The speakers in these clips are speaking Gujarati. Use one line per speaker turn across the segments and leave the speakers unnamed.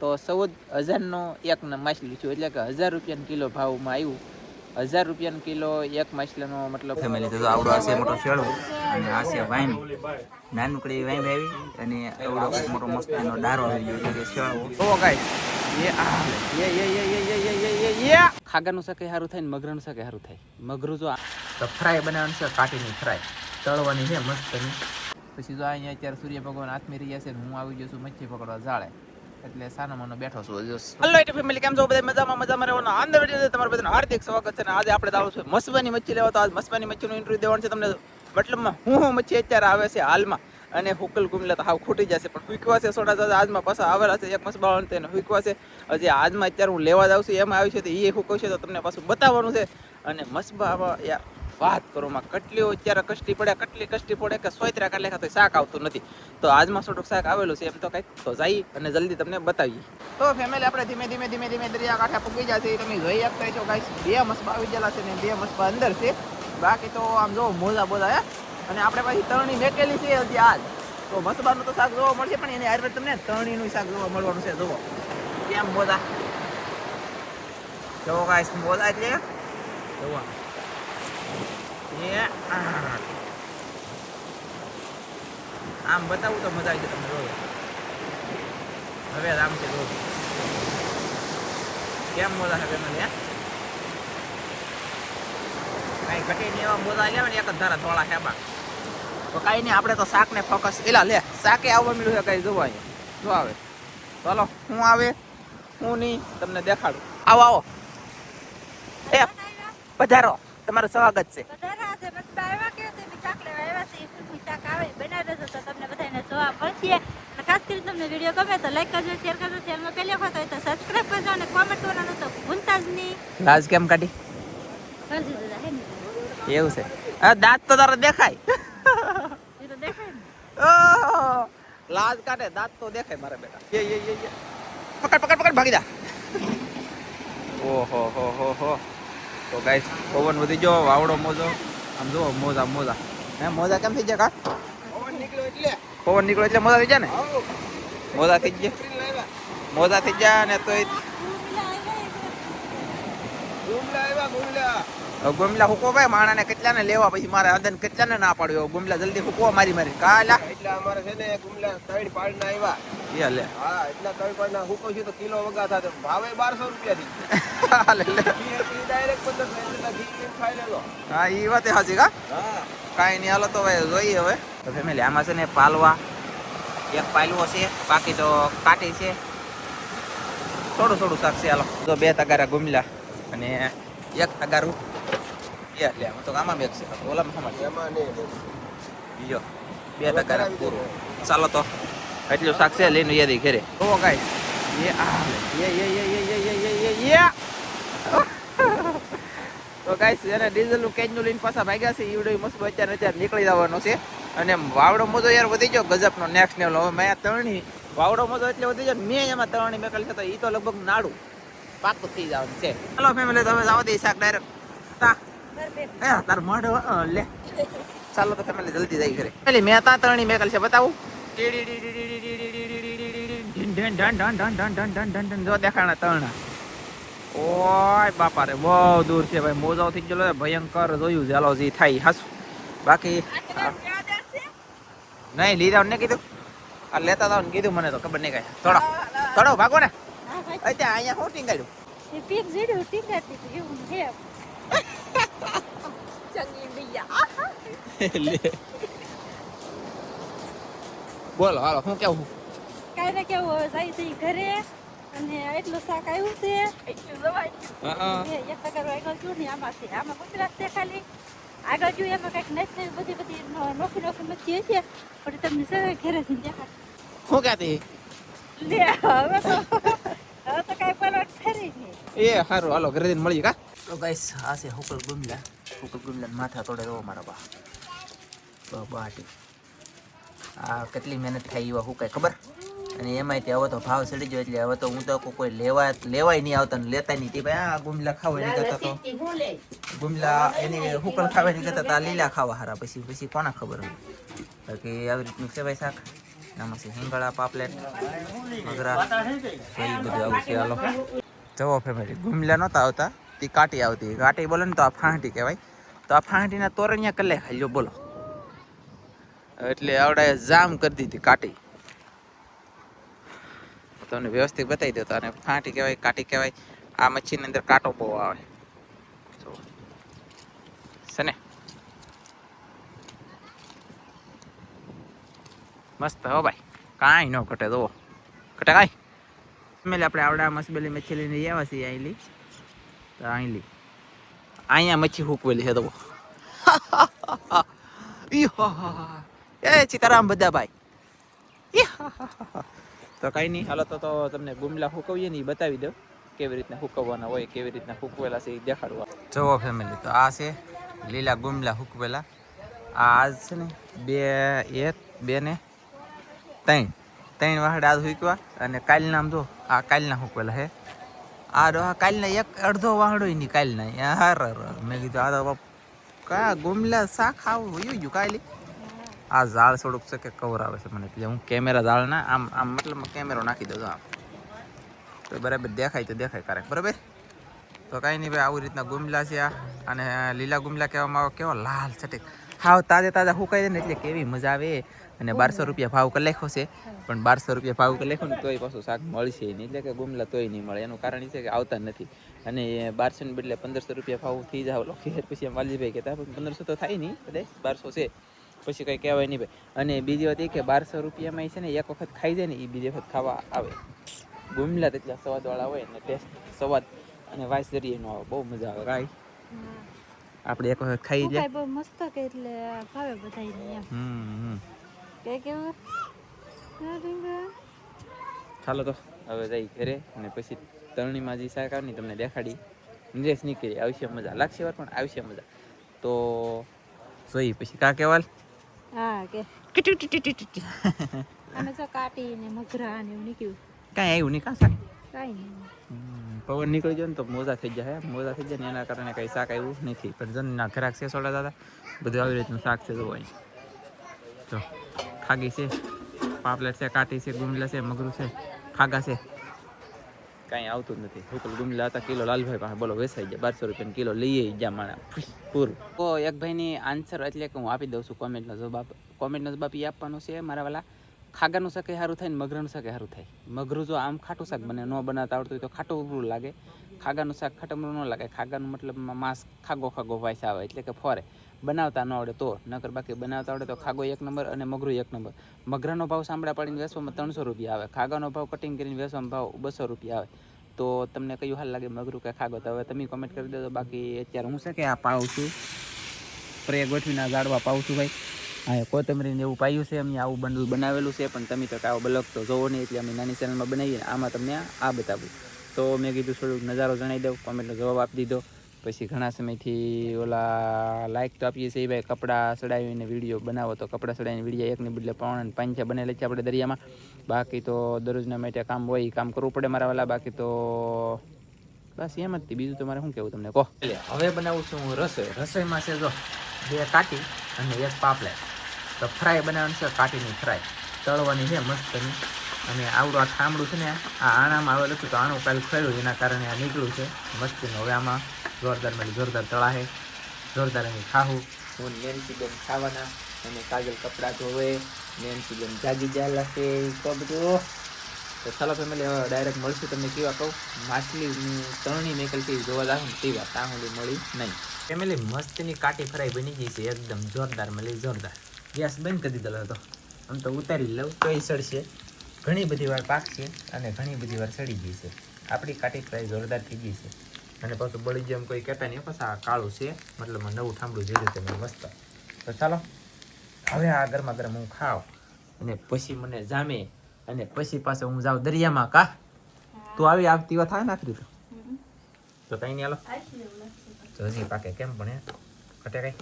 તો ચૌદ હજારનો એક માછલી છું એટલે કે હજાર રૂપિયાનો કિલો ભાવમાં આવ્યું. હજાર રૂપિયાનો કિલો એક માછલીનો મતલબ
ફેમિલી તો આવડો આશે મોટો શેળો અને આશે વાઈન. નાનકડી વાઈન આવી અને એવડો મોટો મસ્ત એનો ડારો આવી ગયો એટલે કે શેળો.
ઓ ગાઈસ ખાગાનું શકે સારું થાય ને મગરનું શકે સારું થાય. મગરું જો
તો ફ્રાય બનાવવાનું છે કાટીની ફ્રાય. તળવાની છે મસ્ત
પછી જો અહીંયા અત્યારે સૂર્ય ભગવાન હાથમાં રહ્યા છે હું આવી ગયો છું મચ્છી પકડવા જાળે એટલે સાનો મનો બેઠો છું હજુ. હલો એટલે ફેમિલી કેમ છો? બધા મજામાં મજામાં રહેવાનો આંધ વીડિયો તમારા બધાનું હાર્દિક સ્વાગત છે અને આજે આપણે દાવું છે મસબાની મચ્છી લેવા. તો આજ મસબાની મચ્છીનું ઇન્ટરવ્યુ દેવાનું છે તમને. મતલબમાં હું હું મચ્છી અત્યારે આવે છે હાલમાં. અને હુકલ ગુમલે તો હાવ ખૂટી જશે, પણ હુકવા છે સોડા દાદા આજમાં પાછા આવેલા છે એક મસબાવાળા તેને હુકવા છે. હજી આજમાં અત્યારે હું લેવા જાઉં છું, એમાં આવ્યું છે તો એ હુકવશે તો તમને પાછું બતાવવાનું છે. અને મસબામાં યાર વાત કરો માં કેટલી અત્યારે કષ્ટી પડે કેટલી કષ્ટી પડે કે સોયત્રા કાલે ખાતો શાક આવતું નથી? તો આજમાં થોડુંક શાક આવેલું છે એમ તો કંઈક. તો જઈ અને જલ્દી તમને બતાવીએ. તો ફેમિલી આપણે ધીમે ધીમે ધીમે ધીમે દરિયા કાંઠે પૂગી જશે તમે જોઈ આપતા છો ગાઈસ બે મસબા આવી ગયેલા છે ને બે મસ્પા અંદર છે. બાકી તો આમ જો મોજા બોલા અને આપણે પાછી તરણી મેકેલી છે હજી આજ તો મસબાનું તો શાક જોવા મળશે, પણ એની આયુર્વેદ તમને તરણીનું શાક જોવા મળવાનું છે. જોવો કેમ મોજા? જો ગાઈસ મોજા એટલે જોવા. આમ બતાવું તો મજા આવી જાય તમને રોજ હવે આમ છે રોજ કેમ મોજા હવે મને કઈ ઘટી નહીં એવા મોજા લેવા ને, એક ધારા થોડા હેબા તો કાંઈ નહીં, આપણે તો શાકને ફોકસ એલા લે શાકે આવવા મળ્યું છે કઈ જોવા જો આવે. ચાલો, હું આવે, હું નહીં, તમને દેખાડું. આવો આવો. એ, પધારો. તમારું સ્વાગત છે.
બસ કે તે શાક લેવા આવ્યા છે એ ફૂલનું શાક આવે બનાવી દેજો તો તમને બધાને જોવા મળશે. અને ખાસ કરીને તમને વીડિયો ગમે તો લાઈક કરજો શેર કરજો. શેરમાં પહેલી વખત હોય તો સબસ્ક્રાઇબ કરજો અને કોમેન્ટ કરવાનું તો ભૂલતા જ નહીં.
લાજ કેમ કાઢી?
કરજો દાદા હે
એવું છે. આ દાંત તો તારા દેખાય. લાજ કાઢે દાંત તો દેખાય મારા બેટા. પકડ પકડ પકડ ભાગી જા. ઓહો હો હો હો. તો ગાઈસ પવન વધી ગયો વાવડો મોજો. આમ જો મોજા મોજા. હે મોજા કેમ થઈ ગયા કાક? પવન નીકળ્યો એટલે. પવન નીકળ્યો એટલે મોજા થઈ ગયા ને? મોજા થઈ ગયા. મોજા થઈ ગયા ને તો ગુમલા હુકો ભાઈ માણાને કેટલાને લેવા? પછી મારે અદન કેટલાને ના પાડ્યો? ગુમલા જલ્દી હુકવા મારી મારી. કાલા.
એટલે અમારે છે ને ગુમલા સાઈડ પાડના આવ્યા.
યા લે
હા એટલા ત્રણ પાડના હુકો છે તો કિલો વગા થાય ભાવે બારસો રૂપિયા
લે લે.
થી ડાયરેક્ટ પચાસ એટલે ઘી ખાઈ લેલો.
હા એ વાત હાજી કા?
હા.
કાંઈ નહીં હાલો તો હવે જોઈએ હવે. તો ફેમિલી આમાં છે ને પાલવા. એક પાલવો છે બાકી તો કાટી છે. થોડું થોડું શાક છે હાલો. તો બે તગારા ગુમલા અને એક તગારું એ લે તો આમાં બેગ છે. ઓલામાં સમાજ
એમાં નહીં
યો બે તગારા પૂરું. ચાલો તો. એટલું સાક્ષે લઈને યાદી ઘરે. ઓ ગાય એ આ યે યે યે યે યે યે યે યે તો ગાઈસ, એને ડીઝલનું કેજનું લઈને પાછા ભાગ્યા છે. ઈવડો મસ્ત અત્યારે અત્યારે નીકળી જવાનો છે. અને વાવડો મોજો યાર વધી ગયો ગજબનો નેક્સ્ટ લેવલ હવે મેં આ વાવડો મોજો એટલે વધી ગયો મેં એમાં તરણી મેકલ છે તો ઈ તો લગભગ નાડું પાકું થઈ જવાનું છે. ચાલો ફેમિલી તમે જાવ દે શાક ડાયરેક્ટ એ, તાર મોઢો લે. ચાલો તો ફેમિલી જલ્દી જાય ઘરે. પેલી મેં તા તરણી મેકલ છે, બતાવું. દેખાણા તરણા ઓય બાપા રે બહુ દૂર છે ભાઈ મોજાઓ થઈ ગયેલો ભયંકર જોયું હાલો થાય હાસુ બાકી નહીં લીધા ને કીધું આ લેતા હતા ને કીધું મને તો ખબર નહીં કઈ થોડો થોડો ભાગો ને અહીંયા હું ટીંગાડ્યું
એવું
બોલો હાલો શું કેવું
કાંઈ ને કેવું હવે જાય છે ઘરે અને એટલું શાક આવ્યું છે. એટલું જવાય
હા.
એ એક ટકા આગળ જોયું ને આમાં છે આમાં ગુજરાત છે ખાલી. આગળ જોયું એમાં કંઈક નથી નહીં બધી બધી નોખી નોખી મચ્છી છે પણ તમને સવારે ઘરે જઈને દેખાડ
શું કહેતી?
લે હવે તો હવે તો કાંઈ પરવાડ ખરી નહીં.
એ સારું હાલો ઘરે જઈને મળીએ કા?
તો ગાઈસ આ છે હુકલ ગુમલા. હુકલ ગુમલા માથા તોડે રહો મારા બા. બા બાટી. આ કેટલી મહેનત થાય એવા હું કાંઈ ખબર? અને એમાંય તે હવે તો ભાવ ચડી ગયો એટલે હવે તો હું તો કોઈ લેવા લેવાય નહીં આવતા લેતા નહીં. તે ભાઈ આ ગુમલા ખાવા નહીં કરતા તો. ગુમલા એની હુકલ ખાવા નહીં કરતા તો આ લીલા ખાવા હારા. પછી પછી કોના ખબર બાકી આવી રીતનું છે ભાઈ શાક?
આમાં છે હિંગળા પાપલેટ મગરા. એ બધું આવું છે. હાલો. જવો ફેમિલી ગુમલા નહોતા આવતા. તે કાટી આવતી. કાટી બોલે ને તો આ ફાંટી કહેવાય. તો આ ફાંટીના તોરણિયા કલે ખાઈ લો બોલો. એટલે આવડાએ જામ કરી દીધી કાટી. તમને વ્યવસ્થિત બતાવી દો તો અને ફાંટી કહેવાય, કાટી કહેવાય. આ મચ્છીની અંદર કાંટો બહુ આવે. છે ને? મસ્ત હો ભાઈ. કાંઈ ન ઘટે, જુઓ. ઘટે કાંઈ? મેલે આપણે આવડા મસબેલી મચ્છી લઈને આવ્યા છીએ અહીંલી. તો અહીંલી. અહીંયા મચ્છી હૂકવેલી છે તો ઈ હા હા હો. એ સીતારામ બધા ભાઈ. તો કાંઈ નહીં હાલો તો તો તમને ગુમલા હુકવીએ ને એ બતાવી દો કેવી રીતના હુકવવાના હોય કેવી રીતના હુકવેલા છે એ દેખાડવા. જુઓ ફેમિલી તો આ છે લીલા ગુમલા હુકવેલા. આ આજ છે ને બે એક બે ને ત્રણ. ત્રણ વાહડ આજ હુકવા અને કાલના આમ જો આ કાલના હુકવેલા હે. આ રો કાલના એક અડધો વાહડો ની કાલના. હાર મેં કીધું આ તો બાપ કયા ગુમલા શાક ખાવું વયું ગયું કાલી. આ ઝાડ થોડુંક છે કે કવર આવે છે મને. હું કેમેરા ઝાડ ના આમ આમ મતલબ કેમેરો નાખી દઉં આમ. તો બરાબર દેખાય તો દેખાય ક્યારેક, બરાબર? તો કાંઈ નહીં ભાઈ, આવી રીતના ગુમલા છે આ. અને લીલા ગુમલા કહેવામાં આવે, કેવો લાલ છટેક હાવ તાજા તાજા હુકાઈ દે ને, એટલે કેવી મજા આવે. અને બારસો રૂપિયા ભાવ કરી લખ્યો છે. પણ બારસો રૂપિયા ભાવ કરી લખ્યો ને, તોય પાછું શાક મળશે નહીં. એટલે કે ગુમલા તોય નહીં મળે. એનું કારણ એ છે કે આવતા નથી. અને બારસો ને બદલે પંદરસો રૂપિયા ભાવ થઈ જાવ. લખી પછી એમ વાલજીભાઈ કહેતા, પંદરસો તો થાય નહીં, કદાચ બારસો છે. પછી કંઈ કહેવાય નહીં ભાઈ. અને બીજી વાત એ કે બારસો રૂપિયામાં છે ને એક વખત ખાઈ જાય ને એ બીજી વખત ખાવા આવે. ગુમલા તેટલા સ્વાદવાળા હોય ને ટેસ્ટ સ્વાદ અને વાસ જરીએ નો આવે. બહુ મજા આવે. રાઈ આપણે એક વખત ખાઈ
બહુ મસ્ત કે એટલે ભાવે બધાયને એમ.
હમ હમ.
કે કેવું
ચાલો તો હવે જઈ ઘરે અને પછી તરણીમાં જે શાક તમને દેખાડી. નિરેશ નીકળી. આવશે મજા. લાગશે વાર પણ આવશે મજા. તો જોઈ પછી કા કેવાલ
હા કે અને જો કાટી ને મગરા ને એવું નીકળ્યું.
કાંઈ આવ્યું નહીં કાં શાક?
કાંઈ નહીં.
પવન નીકળી ગયો ને તો મોજા થઈ જાય મોજા થઈ જાય ને એના કારણે કંઈ શાક આવ્યું નથી. પણ જો ના ઘરાક છે સોડા દાદા બધું આવી રીતનું શાક છે અહીં. જો ખાગી છે પાપલેટ છે કાટી છે ગુમલા છે મગરું છે ખાગા છે. કાંઈ આવતું જ નથી. હુકલ ગુમલા હતા કિલો લાલભાઈ પાસે બોલો વેસાઈ જાય બારસો રૂપિયા કિલો લઈએ જા માણા. પૂરું. તો એક ભાઈની આન્સર એટલે કે હું આપી દઉં છું કોમેન્ટનો જવાબ કોમેન્ટનો જવાબ એ આપવાનો છે, મારા વાલા. ખાગાનું શાક સારું થાય ને મગરાનું શાક સારું થાય. મગરું જો આમ ખાટું શાક બને, ન બનાવતા આવડતું હોય તો ખાટું ઉભરું લાગે. ખાગાનું શાક ખાટું ન લાગે. ખાગાનું મતલબ માંસ ખાગો ખાગો વાસ આવે, એટલે કે ફોરે. બનાવતા ન આવડે તો. નકર બાકી બનાવતા આવડે તો ખાગો એક નંબર અને મગરું એક નંબર. મગરાનો ભાવ સાંભળા પાડીને વેચવામાં ત્રણસો રૂપિયા આવે. ખાગાનો ભાવ કટિંગ કરીને વેચવામાં ભાવ બસો રૂપિયા આવે. તો તમને કયું હાલ લાગે મગરું કે ખાગો? તો હવે તમે કોમેન્ટ કરી દેજો. બાકી અત્યારે હું છે કે આ પાઉં છું. સ્પ્રે ગોઠવીને ઝાડવા પાઉં છું ભાઈ. હા કોથમરીને એવું પાયું છે. અમે આવું બંડલ બનાવેલું છે. પણ તમે તો કાવો બ્લોગ તો જોવો નહીં. એટલે અમે નાની ચેનલમાં બનાવીએ આમાં તમને આ બતાવું. તો મેં કીધું થોડુંક નજારો જણાવી દઉં. કોમેન્ટનો જવાબ આપી દીધો. પછી ઘણા સમયથી ઓલા લાઇક તો આપીએ છીએ ભાઈ, કપડાં ચડાવીને વીડિયો બનાવો તો કપડાં સડાવીને વીડિયો એકને બદલે અને પાંચ બનેલા છે આપણે દરિયામાં. બાકી તો દરરોજના માટે કામ હોય કામ કરવું પડે મારા વાલા, બાકી તો બસ એમ જ બીજું તો મારે શું કહેવું તમને? કહો. એટલે હવે બનાવું છું હું રસોઈ. રસોઈમાં છે જો, બે કાટી અને એક પાપલેટ. તો ફ્રાય બનાવવાની છે કાટીની ફ્રાય. તળવાની છે મસ્તની. અને આવડું આ ઠામડું છે ને, આ આણામાં આવેલું હતું તો આણું કાલ ખોલ્યું, એના કારણે આ નીકળ્યું છે મસ્તીનું. હવે આમાં જોરદાર મને જોરદાર તળાવે જોરદાર અમે ખાવું હું નેન્સી બેન ખાવાના અને કાજલ કપડાં ધોવે નેન્સી બેન જાગી જાય લાગે તો બધું. તો ચાલો ફેમિલી હવે ડાયરેક્ટ મળશું તમને કેવા કહું. માછલી તણની મેકલથી જોવા લાગુ તેવા તાહુલી મળી નહીં. ફેમિલી મસ્તની કાટી ફ્રાય બની ગઈ છે એકદમ જોરદાર મળી જોરદાર. ગેસ બંધ કરી દીધેલો હતો. આમ તો ઉતારી લઉં તોય સડશે. ઘણી બધી વાર પાકશે અને ઘણી બધી વાર સડી ગઈ છે. આપણી કાટી ફ્રાય જોરદાર થઈ ગઈ છે. અને પાછું બળી જેમ કોઈ કહેતા નહીં. પાછા આ કાળું છે મતલબ નવું ઠામડું જે રીતે મને મસ્ત. તો ચાલો હવે આ ગરમા ગરમ હું ખાવ અને પછી મને જામે અને પછી પાછો હું જાઉં દરિયામાં કા? તું આવી આવતી વાત થાય નાખી તો તો કઈ નહીં હાલો. તો હજી પાકે કેમ પણ હે? ઘટે કઈ?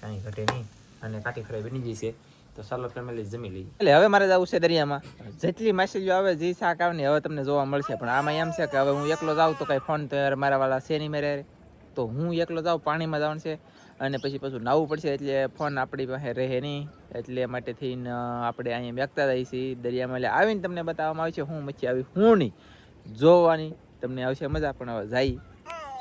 કાંઈ ઘટે નહીં. અને કાટી ફ્રાય બની ગઈ છે. તો ચાલો ફેમિલી જમી લઈએ. એટલે હવે મારે જવું છે દરિયામાં. જેટલી માછલીઓ આવે, જે શાક આવે ને હવે તમને જોવા મળશે. પણ આમાં એમ છે કે હવે હું એકલો જાઉં તો કાંઈ ફોન તો મારા વાળા છે નહીં મારે. તો હું એકલો જાઉં, પાણીમાં જવાનું છે. અને પછી પાછું નાવું પડશે એટલે ફોન આપણી પાસે રહે નહીં. એટલે માટે થઈને આપણે અહીંયા વ્યક્તા જઈએ છીએ દરિયામાં. એટલે આવીને તમને બતાવવામાં આવશે હું મચ્છી આવી હું નહીં. જોવાની તમને આવશે મજા, પણ હવે જાય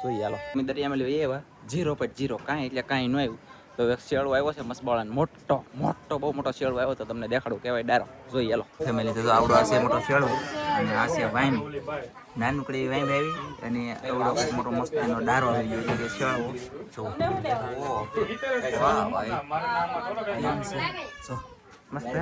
જોઈએ, હાલો. દરિયામાં લેવા એવા ઝીરો પોઈન્ટ ઝીરો કાંઈ એટલે કાંઈ ન આવ્યું. તો એક શેળો આવ્યો છે મસ્બાળાનો. મોટો મોટો, બહુ મોટો શેળો આવ્યો તો તમને દેખાડું કહેવાય ડારો જોઈએ હાલો.
ફેમિલી તો આવડો આ મોટો શેળો અને આ છે વાઈન. નાનકડી વાઈન આવી અને એવડો મોટો મસ્ત એનો ડારો આવી ગયો કે શેળો જો. વાહ ભાઈ. એમ છે. મસ્ત છે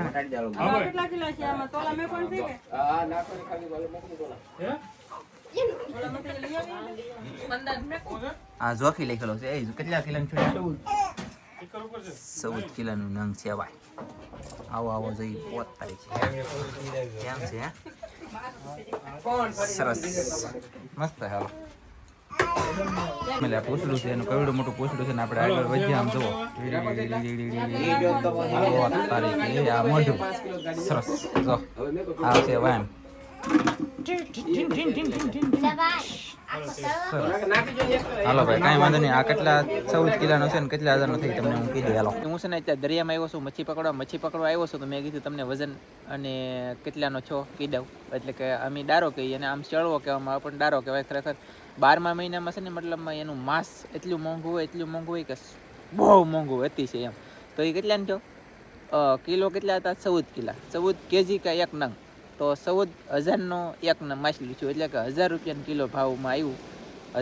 આ જોખી લખેલો છે. કેટલા કિલો છે ચૌદ કિલોનું નંગ ભાઈ. આવો આવો જઈ પોત તારીખ કેમ છે? સરસ.
મસ્ત હાલો. એટલે આ છે એનું કવડું મોટું પૂછડું છે ને આપણે આગળ વધીએ આમ જુઓ. ઓ, તારીખ, આ મોઢું. સરસ. જો આ છે વામ હાલો ભાઈ કાંઈ વાંધો નહીં. આ કેટલા ચૌદ કિલોનો છે ને કેટલા હજારનો થઈ તમને હું કીધું હાલો. હું છે ને અત્યારે દરિયામાં આવ્યો છું મચ્છી પકડવા મચ્છી પકડવા આવ્યો છું તો મેં કીધું તમને વજન અને કેટલાનો છો કહી દઉં એટલે કે અમે ડારો કહીએ અને આમ ચડવો કહેવામાં આવે પણ ડારો કહેવાય ખરેખર બારમા મહિનામાં છે ને મતલબમાં એનું માંસ એટલું મોંઘું હોય એટલું મોંઘું હોય કે બહુ મોંઘું હતી છે એમ તો એ કેટલાને છો? કિલો કેટલા હતા? ચૌદ કિલા. ચૌદ કેજી કે એક નંગ તો ચૌદ હજારનો એક માછલી છું એટલે કે હજાર રૂપિયાનો કિલો ભાવમાં આવ્યું.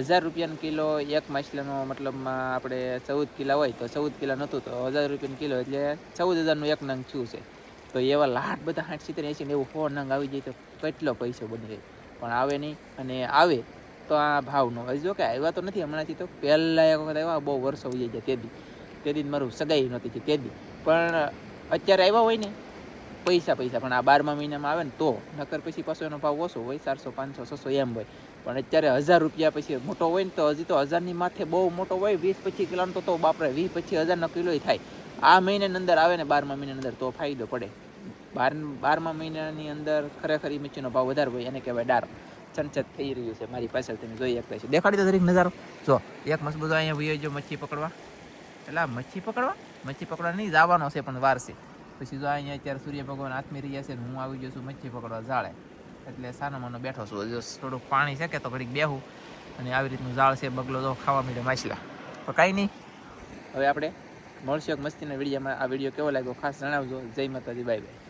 હજાર રૂપિયાનો કિલો એક માછલીનો મતલબમાં આપણે ચૌદ કિલા હોય તો ચૌદ કિલા નહોતું, તો હજાર રૂપિયાનો કિલો. એટલે ચૌદ હજારનું એક નંગ છું છે? તો એવા લાટ બધા સાઠ સિત્તેર એસી ને એવું સો નંગ આવી જાય તો કેટલો પૈસો બની જાય? પણ આવે નહીં અને આવે તો આ ભાવનો. હજી જો કે આવ્યા તો નથી હમણાંથી તો. પહેલાં એક વખત આવ્યા, બહુ વર્ષો થઈ જાય તે દી તે દી મારું સગાઈ નહોતી તે દી. પણ અત્યારે આવ્યા હોય ને પૈસા પૈસા. પણ આ બારમા મહિનામાં આવે ને તો. નકર પછી પાછો એનો ભાવ ઓછો હોય, ચારસો, પાંચસો, છસો એમ હોય. પણ અત્યારે હજાર રૂપિયા પછી મોટો હોય ને તો હજી તો હજારની માથે બહુ મોટો હોય. વીસ પચીસ કિલોનો તો તો બાપરે, વીસ પચીસ હજારનો કિલો થાય. આ મહિનાની અંદર આવે ને બારમા મહિનાની અંદર તો ફાયદો પડે. બાર, બારમા મહિનાની અંદર ખરેખર મચ્છીનો ભાવ વધારે હોય, એને કહેવાય ડાર. ચંચત થઈ રહ્યું છે મારી પાછળ તમે જોઈ શકતા છો દેખાડી દો દરેક નજારો. જો, એક મસ્ત બધો અહીંયા વયો જો મચ્છી પકડવા. એટલે મચ્છી પકડવા? મચ્છી પકડવા નહીં, જવાનો છે પણ વાર છે. પછી જો અહીંયા અત્યારે સૂર્ય ભગવાન આથમી રહ્યા છે હું આવી ગયો છું મચ્છી પકડવા જાળે એટલે સાનો મનો બેઠો છું. જો થોડુંક પાણી છે કે તો ઘડીક બેહું અને આવી રીતનું ઝાડ છે, બગલો તો ખાવા મળે માછલા. તો કાંઈ નહીં. હવે આપણે મળશે મસ્તીના વિડીયોમાં. આ વીડિયો કેવો લાગ્યો ખાસ જણાવજો. જય માતાજી બાય બાય